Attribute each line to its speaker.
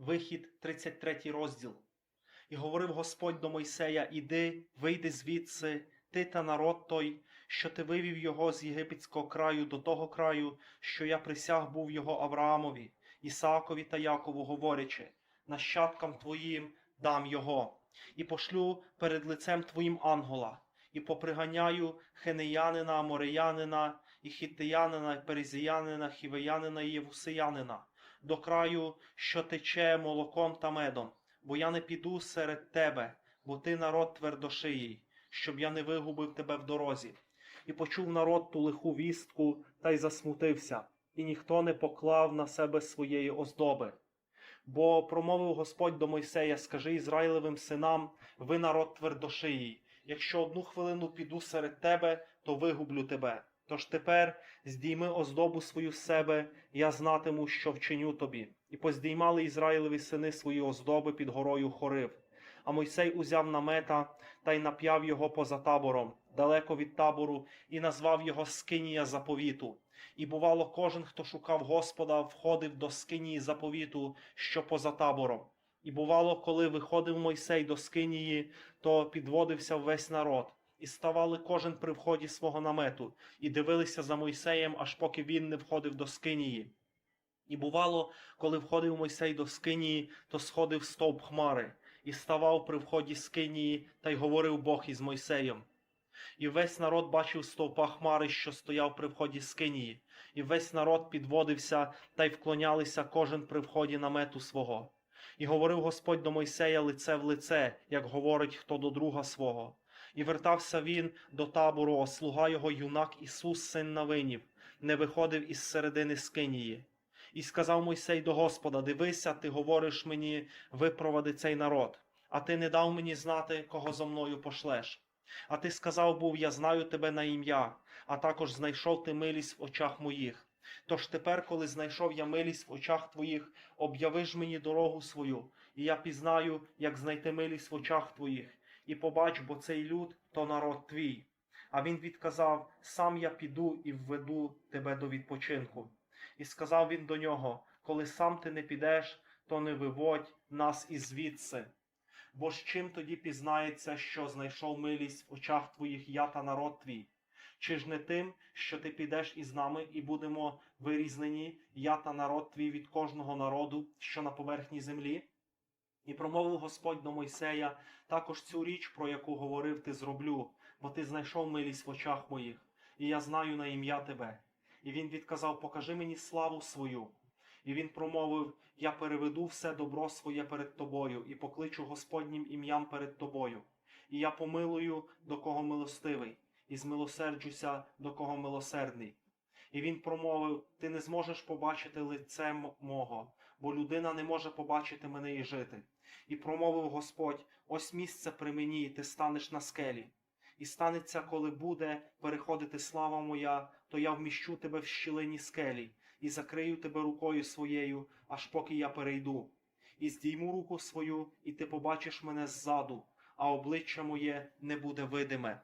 Speaker 1: Вихід, 33 розділ. І говорив Господь до Мойсея: Іди, вийди звідси, ти та народ той, що ти вивів його з єгипетського краю до того краю, що я присяг був його Авраамові, Ісаакові та Якову, говорячи: нащадкам твоїм дам його, і пошлю перед лицем твоїм ангола, і поприганяю хенеянина, амореянина, і хіттеянина, перезіянина, хівеянина і євусеянина до краю, що тече молоком та медом, бо я не піду серед тебе, бо ти народ твердошиїй, щоб я не вигубив тебе в дорозі. І почув народ ту лиху вістку та й засмутився, і ніхто не поклав на себе своєї оздоби. Бо промовив Господь до Мойсея: Скажи Ізраїлевим синам, ви народ твердошиїй. Якщо одну хвилину піду серед тебе, то вигублю тебе. Тож тепер здійми оздобу свою з себе, я знатиму, що вчиню тобі. І поздіймали Ізраїлеві сини свої оздоби під горою Хорив. А Мойсей узяв намета та й нап'яв його поза табором, далеко від табору, і назвав його Скинія заповіту. І бувало, кожен, хто шукав Господа, входив до Скинії заповіту, що поза табором. І бувало, коли виходив Мойсей до Скинії, то підводився весь народ. І ставали кожен при вході свого намету, і дивилися за Мойсеєм, аж поки він не входив до Скинії. І бувало, коли входив Мойсей до Скинії, то сходив стовп хмари, і ставав при вході Скинії, та й говорив Бог із Мойсеєм. І весь народ бачив стовпа хмари, що стояв при вході Скинії, і весь народ підводився та й вклонялися кожен при вході намету свого. І говорив Господь до Мойсея лице в лице, як говорить хто до друга свого. І вертався він до табору, а слуга його юнак Ісус, син Навинів, не виходив із середини Скинії. І сказав Мойсей до Господа: Дивися, ти говориш мені випровади цей народ, а ти не дав мені знати, кого зо мною пошлеш. А ти сказав був, я знаю тебе на ім'я, а також знайшов ти милість в очах моїх. Тож тепер, коли знайшов я милість в очах твоїх, об'яви ж мені дорогу свою, і я пізнаю, як знайти милість в очах твоїх, і побач, бо цей люд то народ твій. А він відказав: Сам я піду і введу тебе до відпочинку. І сказав він до нього: Коли сам ти не підеш, то не виводь нас із звідси. Бо ж чим тоді пізнається, що знайшов милість в очах твоїх я та народ твій? Чи ж не тим, що ти підеш із нами і будемо вирізнені, я та народ твій від кожного народу, що на поверхні землі? І промовив Господь до Мойсея також цю річ, про яку говорив ти зроблю, бо ти знайшов милість в очах моїх, і я знаю на ім'я тебе. І він відказав: Покажи мені славу свою. І він промовив: Я переведу все добро своє перед тобою і покличу Господнім ім'ям перед тобою. І я помилую, до кого милостивий, і змилосерджуся, до кого милосердний. І він промовив: Ти не зможеш побачити лице мого, бо людина не може побачити мене і жити. І промовив Господь: Ось місце при мені, і ти станеш на скелі. І станеться, коли буде переходити слава моя, то я вміщу тебе в щілині скелі і закрию тебе рукою своєю, аж поки я перейду. І здійму руку свою, і ти побачиш мене ззаду, а обличчя моє не буде видиме.